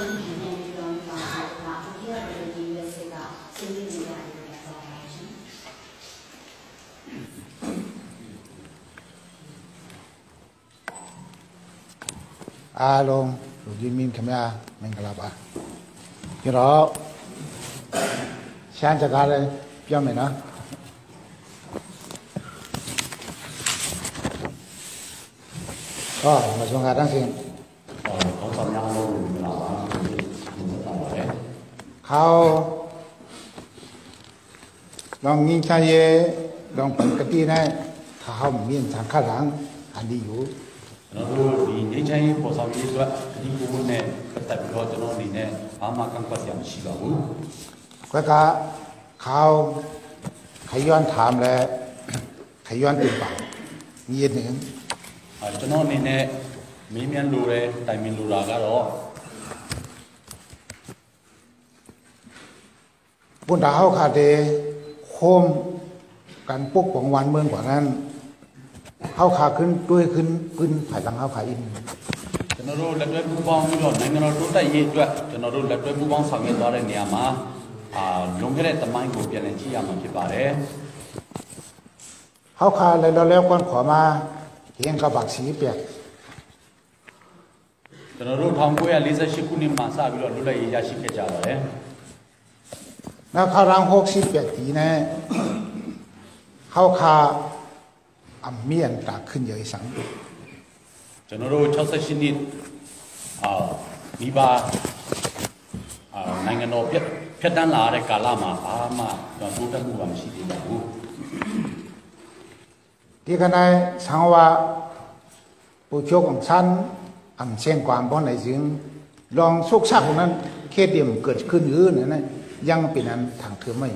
အဲ့ဒီနဲ့ပြောပြပါဒါအခုရတဲ့ဒီရွေးစိတ်ကစိတ်လေးတွေရတယ်ဆိုပါရှင်အားလုံးလူကြီးမင်းခင်ဗျာမင်္ဂလာပါကြတော့ရှမ်းစကားလည်းပြောမယ်နော်ဟောမဆုံးကားတန်းစင် ခေါင်းဆောင်များလို့မလာပါဘူးဒီမှာပါတယ် เขาลองยิงชายเยลองปกตินะถ้าเขามีทางข้างหลังอันนี้อยู่ ကျွန်တော်တို့ဒီငိမ့်ချမ်းရေးပေါ်ဆောင်ရေးအတွက်ဒီကုန်းနဲ့ပတ်သက်ပြီးတော့ကျွန်တော်အနေနဲ့ဘာမှကန့်ကွက်စရာမရှိပါဘူး ก็ก็เขาขย้อนถามแล้วขย้อนติดปากมีหนึ่ง အဲကျွန်တော်အနေနဲ့မင်းမြန်လိုတဲ့တိုင်မင်လိုတာကတော့ บุญดาวขาเดโคมการปกป้องวันเมืองกว่านั้นเขาขาขึ้นด้วยขึ้นขึ้นภายหลังเขาขาอิน ကျွန်တော်တို့လက်တွဲပူးပေါင်းပြီးတော့နိုင်ငံတော်တိုးတက်ရေးအတွက်ကျွန်တော်တို့လက်တွဲပူးပေါင်းဆောင်ရွက်သွားတဲ့နေရာမှာအာလွန်ခဲ့တဲ့တမိုင်းကိုပြန်လည်ကြည့်ရမှာဖြစ်ပါတယ် เขาขาเลยเราแล้วก้อนขอมาเห็นกระบักสีเปียก ကျွန်တော်တို့1948ခုနှစ်မှာစပြီးတော့လွတ်လပ်ရေးရရှိခဲ့ကြပါတယ် แล้วเขารังหกสิบแปดตีนะเขาคาอัมเมียนตาขึ้นเยอะสังจนรู้ชาวสินิดมีบาในเงินโอเพียเด้านลาได้กาลามาอามาตอนรู้ดั้งรู้ว่ามันสิดีแล้ที่กันได้สังว่าผู้ชกของฉันอันเชีงความบ้นไหนจึงลองสุกซักนั้นเคดียมเกิดขึ้นยืนนั่นเอง ยังเป็นอันทางถือไม่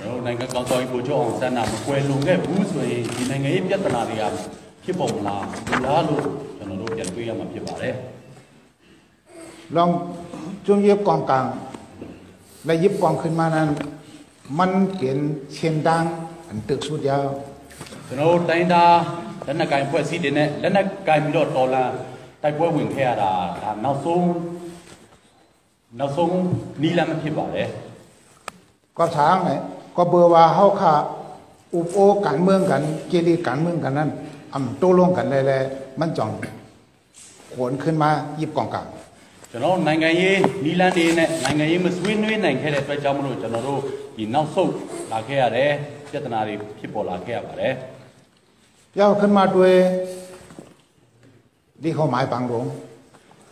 ကျွန်တော်တို့နိုင်ငံကောင်တော်ကြီးကိုချုပ်အောင်စမ်းတာမကွယ်လွန်ခဲ့ဘူးဆိုရင်ဒီနိုင်ငံရေးပြဿနာတွေကဖြစ်ပေါ်မလားဒီလားလို့ကျွန်တော်တို့ပြန်တွေးရမှာဖြစ်ပါတယ် ลองจุ่มเย็บกองกลางและยิบกองขึ้นมานั้น มันเกินเชียงดังอันตึกสุดยาว ကျွန်တော်တို့တိုင်းသားလက်နက်ကင်ဖွဲ့စည်းတဲ့နဲ့လက်နက်ကင်ပြီးတော့တော်လန်တိုက်ပွဲဝင်ခဲ့ရတာဒါနောက်ဆုံး နောက်ဆုံးနီလန်မဖြစ်ပါတယ် ก็ทางไหนก็เบอร์ว่าเฮาค่ะอุปโอการเมืองกันเกลีการเมืองกันนั้นอำโตลงกันเลยเลยมันจ่องขวนขึ้นมายิบกองกลาง ကျွန်တော်တို့နိုင်ငံရေးနီလန်တွေနဲ့နိုင်ငံရေးမဆွေးနွေးနိုင်ခဲ့တဲ့အတွက်ကြောင့်မလို့ကျွန်တော်တို့ဒီနောက်ဆုတ်လာခဲ့ရတယ်ပြဿနာတွေဖြစ်ပေါ်လာခဲ့ရပါတယ် ยาวขึ้นมาด้วยที่เขาหมายบางหลวง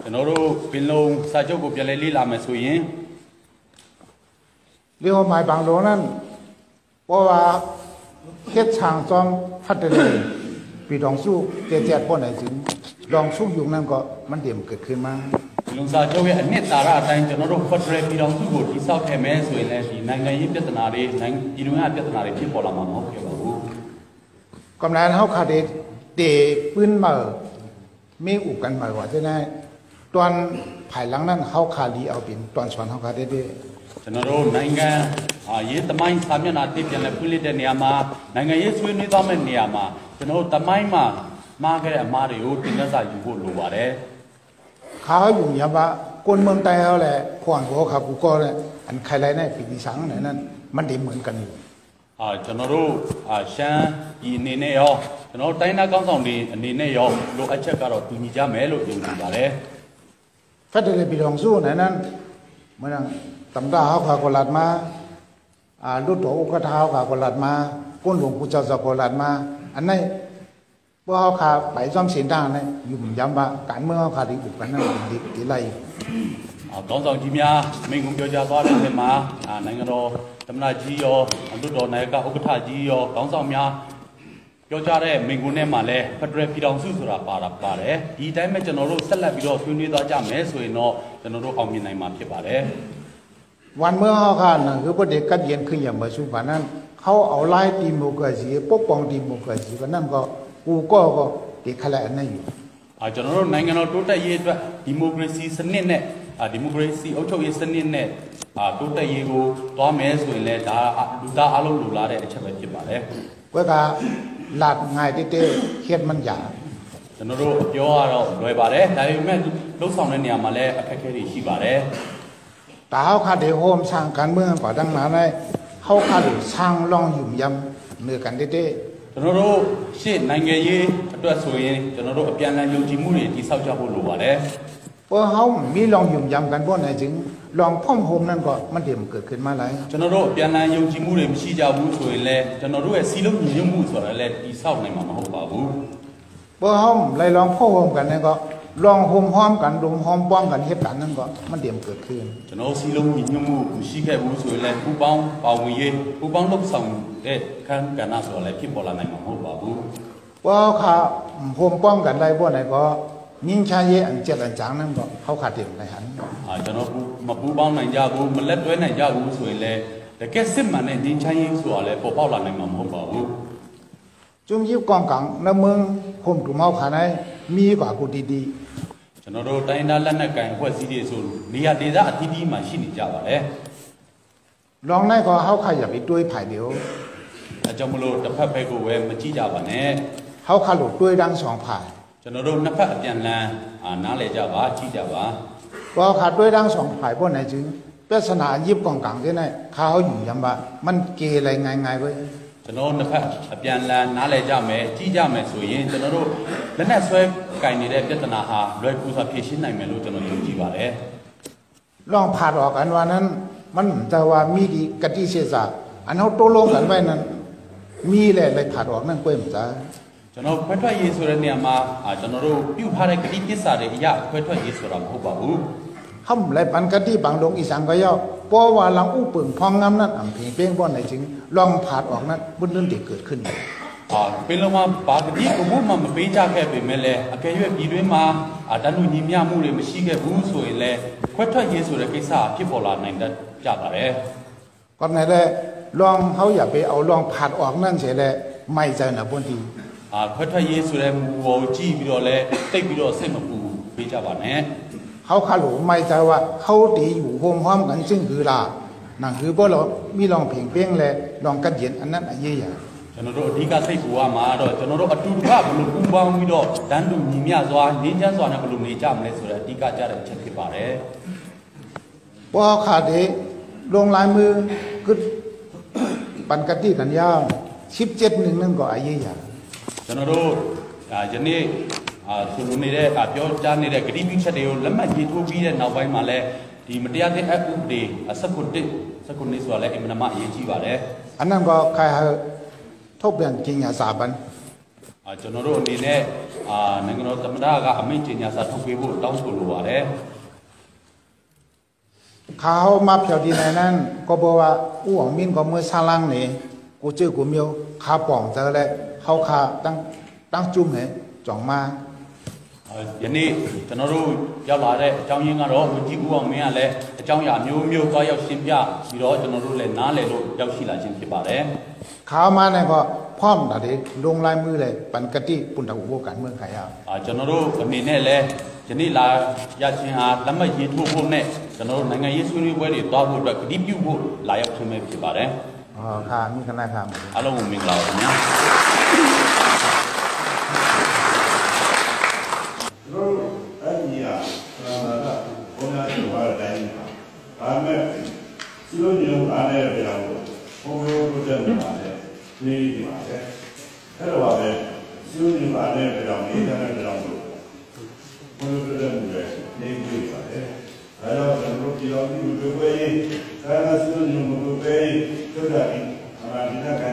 ကျွန်တော်တို့ပင်လုံစာချုပ်ကိုပြန်လည်လေ့လာမယ်ဆိုရင် ที่เขาหมายบางหลวงนั้นเพราะว่าเฮ็ดช่างจอมพัดเลยปีดองสู้เจ็ดเจ็ดป้อนไหนถึงลองสู้อยู่นั่นก็มันเดี่ยมเกิดขึ้นมา ပင်လုံစာချုပ်ရဲ့အနှစ်သာရအတိုင်းကျွန်တော်တို့ဖက်ဒရယ်ပြည်ထောင်စုကိုတည်ဆောက်ခဲ့မယ်ဆိုရင်လည်းဒီနိုင်ငံရေးပြဿနာတွေနိုင်ငံပြည်တွင်းကပြဿနာတွေဖြစ်ပေါ်လာမှာမဟုတ်ခဲ့ပါဘူး กำนันเขาขาดเตะปืนมาไ ตอนภายหลังนั้นเขาขาดีเอาเป็นตอนสอนเขาขาดได้ ကျွန်တော်တို့နိုင်ငံအာရေးသမိုင်းစာမျက်နှာတစ်ပြန်လဲဖွင့်လှစ်တဲ့နေရာမှာနိုင်ငံရေးဆွေးနွေးသွားမယ့်နေရာမှာကျွန်တော်တို့သမိုင်းမှာမှားခဲ့တဲ့အမှားတွေကိုတင်ပြစာယူဖို့လိုပါတယ် เขาอยู่ยาบะคนเมืองไทยเขาแหละขวานหัวขากูก็เลยอันใครไรในปีที่สังเนี่ยนั่นมันดีเหมือนกันอยู่ အာကျွန်တော်တို့အာရှမ်းဒီအနေနဲ့ရောကျွန်တော်တို့တိုင်းသားကောင်းဆောင်တွေအနေနဲ့ရောလိုအပ်ချက်ကတော့တူညီကြမယ်လို့ယုံကြည်ပါတယ် ဖက်ဒရယ်ပြည်တော်စုเนี่ยนั่นมันตำราเขาขากลัดมาอ่าลุดตัวอุกทาเขาขากลัดมาก้นหลวงปู่เจ้าจะกลัดมา อันนี้พวกเขาขาไปซ่อมเสียงดังเนี่ยอยู่ย้ำว่าการเมืองเขาขาดีอุกกันนั่นดีดีไร အာကောင်းဆောင်ကြီးများမိန့်ခွန်းပြောကြားသွားတဲ့အချိန်မှာအာနိုင်ငံတော်သမ္မတကြီးရောလွတ်တော်နာယကဥက္ကဋ္ဌကြီးရောကောင်းဆောင်များ ပြောကြားတဲ့မိန့်ခွန်းထဲမှာလည်းဖက်ဒရယ်ပြည်ထောင်စုဆိုတာပါတာပါတယ်ဒီအတိုင်းပဲကျွန်တော်တို့ဆက်လက်ပြီးတော့ဆွေးနွေးသွားကြမယ်ဆိုရင်တော့ကျွန်တော်တို့အောင်မြင်နိုင်မှာဖြစ်ပါတယ် วันเมื่อเขาขาดนั่นคือประเด็กกัดเย็นขึ้นอย่างเมื่อสุพรรณนั้น เขาเอาไล่ดีโมกราซีปกป้องดีโมกราซีก็นั่นก็กูก็ก็เด็กขละอันนั้นอยู่ အာကျွန်တော်တို့နိုင်ငံတော်တိုးတက်ရေးအတွက်ဒီမိုကရေစီစနစ်နဲ့အာဒီမိုကရေစီအုပ်ချုပ်ရေးစနစ်နဲ့အာတိုးတက်ရေးကိုသွားမယ်ဆိုရင်လည်းဒါလူသားအလုံးလူလာတဲ့အချက်ပဲဖြစ်ပါတယ် ก็ก็ห လာငိုင်တဲ့တဲ့ခက်မှန်ကြကျွန်တော်တို့ပြောရတော့လွယ်ပါတယ်ဒါပေမဲ့လှုပ်ဆောင်တဲ့နေရာမှာလည်းအခက်အခဲတွေရှိပါတယ်ဒါဟောက်ခါတဲ့ဟိုမဆောင်ကန်မွန်းပါတန်းနာနိုင်ဟောက်ခါတဲ့ဆောင်လောင်ယူမြမ်နေကန်တဲ့တဲ့ကျွန်တော်တို့ရှေ့နိုင်ငံရေးအတွက်ဆိုရင်ကျွန်တော်တို့အပြန်အလှန်ယုံကြည်မှုတွေတည်ဆောက်ကြဖို့လိုပါတယ် พราะเฮามีลองยุ่มยำกันบ่ไหนจึงลองพ่อมโฮมนั่นก็มันเดี๋ยวมันเกิดขึ้นมาหลาย ကျွန်တော်တို့အပြန်အလှန်ယုံကြည်မှုတွေမရှိကြဘူးဆိုရင်လည်းကျွန်တော်တို့ရဲ့စီလုံးညီညွတ်မှုဆိုတာလည်းတည်ဆောက်နိုင်မှာမဟုတ်ပါဘူး เพราะเฮาไล่ลองพ่อโฮมกันนั่นก็ลองโฮมพร้อมกันรุมพร้อมป้องกันเฮ็ดกันนั่นก็มันเดี๋ยวมันเกิดขึ้น ကျွန်တော်စီလုံးညီညွတ်မှုမရှိခဲ့ဘူးဆိုရင်လည်းပူပေါင်းပါဝင်ရေးပူပေါင်းလှုပ်ဆောင်တဲ့ခန်းကဏ္ဍဆိုတာလည်းဖြစ်ပေါ်လာနိုင်မှာမဟုတ်ပါဘူး เพราะเขาโฮมป้องกันได้บ่ไหนก็ ยิงชาเยอันเจ็ดอันจางนั่นก็เฮาขาดเดียวในหัน အာကျွန်တော်ဘူးမပူပေါင်းနိုင်ကြဘူးမလက်တွဲနိုင်ကြဘူးဆိုရင်လည်းတကယ်စစ်မှန်တဲ့ငင်းချမ်းရေးဆိုတာလည်းပေါ်ပေါက်လာနိုင်မှာမဟုတ်ပါဘူး จุ่มยิบกองกังในเมืองโฮมตุเมาขาในมีกว่ากูดี ကျွန်တော်တို့တိုင်းသားလက်နက်ကန်ဖွဲ့စည်းတွေဆိုနေရာဒေသအသီးသီးမှာရှိနေကြပါတယ် ๆลองในก็เฮาขาอย่าไปด้วยภายเดียว အဲကြောင့်မလို့တစ်ဖက်ဘက်ကိုပဲမကြည့်ကြပါနဲ့ เฮาขาหลุดด้วยดังสองภาย ကျွန်တော်တို့နှစ်ဖက်အပြန်လန်းအာနားလည်ကြပါကြည့်ကြပါ เพราะขาดด้วยดังสองภายบ่ไหนจึงปริศนายิบกองกังที่ไหนเขาเฮาอยู่ยำว่ามันเกอะไรง่ายๆเว้ย ကျွန်တော်တို့နှစ်ဖက်အပြန်လန်းနားလည်ကြမယ်ကြည့်ကြမယ်ဆိုရင်ကျွန်တော်တို့လက်နက်ဆွဲကင်နေတဲ့ပြဿนาဟာလွယ်ကူစွာဖြေရှင်းနိုင်မယ်လို့ကျွန်တော်ယုံကြည်ပါတယ် ลองผ่าออกกันว่านั้น มันแต่ว่ามีดีกติเสษาอันเฮาโตลงกันไว้นั้น มีแหละเลยผ่าออกนั่นกล้วยมันจ้า ကျွန်တော်ခွဲထွက်ရေးဆိုတဲ့နေရာမှာအာကျွန်တော်တို့ပြုထားတဲ့ဂတိပစ္စာတွေအရာခွဲထွက်ရေးဆိုတာမဟုတ်ပါဘူး ห้ำไรปันกะที่บางดงอีสานก็ย่อเพราะว่าลังอู้ปึงพองงำนั้นอ่ำเพียงเป้งบ่อนไหนจึงลองผ่าออกนั้นบุญเรื่องที่เกิดขึ้น အာပင်လုံးမှာဘာဂတိကဘုမှမပေးကြခဲ့ပေမဲ့လည်းအကယ်၍ပြည်တွင်းမှာအာတန်းလူညီမျှမှုတွေမရှိခဲ့ဘူးဆိုရင်လည်းခွဲထွက်ရေးဆိုတဲ့ကိစ္စဖြစ်ပေါ်လာနိုင်တတ်ကြပါတယ် ก่อนไหนได้ลองเฮาอย่าไปเอาลองผ่าออ กนั่นเสียแหละไม่ใจนะบนที အာခွဲထွက်ရေးဆိုတဲ့မူပေါ်ကြည့်ပြီးတော့လည်းတိတ်ပြီးတော့စိတ်မပူပေးကြပါနဲ့ เฮาคาหลูไม่ใจว่าเขาตีอยู่โฮมพร้อมกันซึ่งคือลานั่นคือบ่เรามีลองเพียงเป้งแลลองกัดเย็นอันนั้นอันเยี่ย ကျွန်တော်တို့အဓိကစိတ်ပူရမှာတော့ကျွန်တော်တို့အတူတကဘလို့ပူပေါင်းပြီးတော့တန်းတူညီမျှစွာငင်းချမ်းစွာနဲ့ဘလို့နေကြမလဲဆိုတဲ့အဓိကကြတဲ့အချက်ဖြစ်ပါတယ် พอขาดเดลงลายมือก็ปันกะที่กันยาว17นึงนั่นก็อันเยี่ย ကျွန်တော်တို့အာယနေ့အာဆိုလိုနေတဲ့အာပြောကြားနေတဲ့ဂတိပြုချက်တွေကိုလက်မှတ်ရေးထိုးပြီးတဲ့နောက်ပိုင်းမှာလည်းဒီမတရားတဲ့အက်ဥပဒေအစကုတစ်စကုနှစ်ဆိုတာလည်းအင်မတန်မှအရေးကြီးပါတယ် อันนั้นก็ใครให้ทบเปลี่ยนจริงอย่าสาบัน အာကျွန်တော်တို့အနေနဲ့အာနိုင်ငံတော်သမ္မတကအမိန့်ကြေညာစာထုတ်ပေးဖို့တောင်းဆိုလိုပါတယ် เขามาเพียวดีในนั้น ก็บอกว่าอู้ของมินก็มือซาลังนี่กูเจอกูเมียวขาป่องเจอแล้ว เขาขาตั้งตั้งจุ่มเหจ่องมา အာယနေ့ကျွန်တော်တို့ရောက်လာတဲ့အကြောင်းရင်းကတော့ဝန်ကြီးဦးအောင်မင်းကလည်းအကြောင်းအရာမျိုးမျိုးသွားရောက်ရှင်းပြပြီးတော့ကျွန်တော်တို့လည်းနားလည်လို့ရောက်ရှိလာခြင်းဖြစ်ပါတယ် เขามาเนี่ยก็พร้อมแต่เด็ลงลายมือเลยปันกะติปุ่นตะอุโบกันเมืองขายาว အာကျွန်တော်တို့အနေနဲ့လည်းယနေ့လာရခြင်းအားလက်မှတ်ရေးထိုးဖို့နဲ့ကျွန်တော်တို့နိုင်ငံရေးဆွေးနွေးပွဲတွေတွားဖို့အတွက်ကတိပြုဖို့လာရောက်ခြင်းပဲဖြစ်ပါတယ် อ๋อค่ะมีคณะค่ะ အားလုံးကိုမင်္ဂလာပါခင်ဗျာ ကဘုရားရှင်ဘာတိုင်းပါဒါမဲ့စီလိုညုံအားနဲ့ပြောင်းလို့ဘုံဘုံတို့တဲ့မှာလေနေဒီပါလေအဲ့တော့ပဲစီလိုညုံအားနဲ့ပြောင်းနေတဲ့နဲ့ပြောင်းလို့ဘုံတို့တဲ့မှုလေနေဒီပါလေအဲ့တော့ကျွန်တော်ဒီလိုဒီလိုပဲသာသာစီလိုညုံကိုပဲတို့တာဒီအမှန်တရားက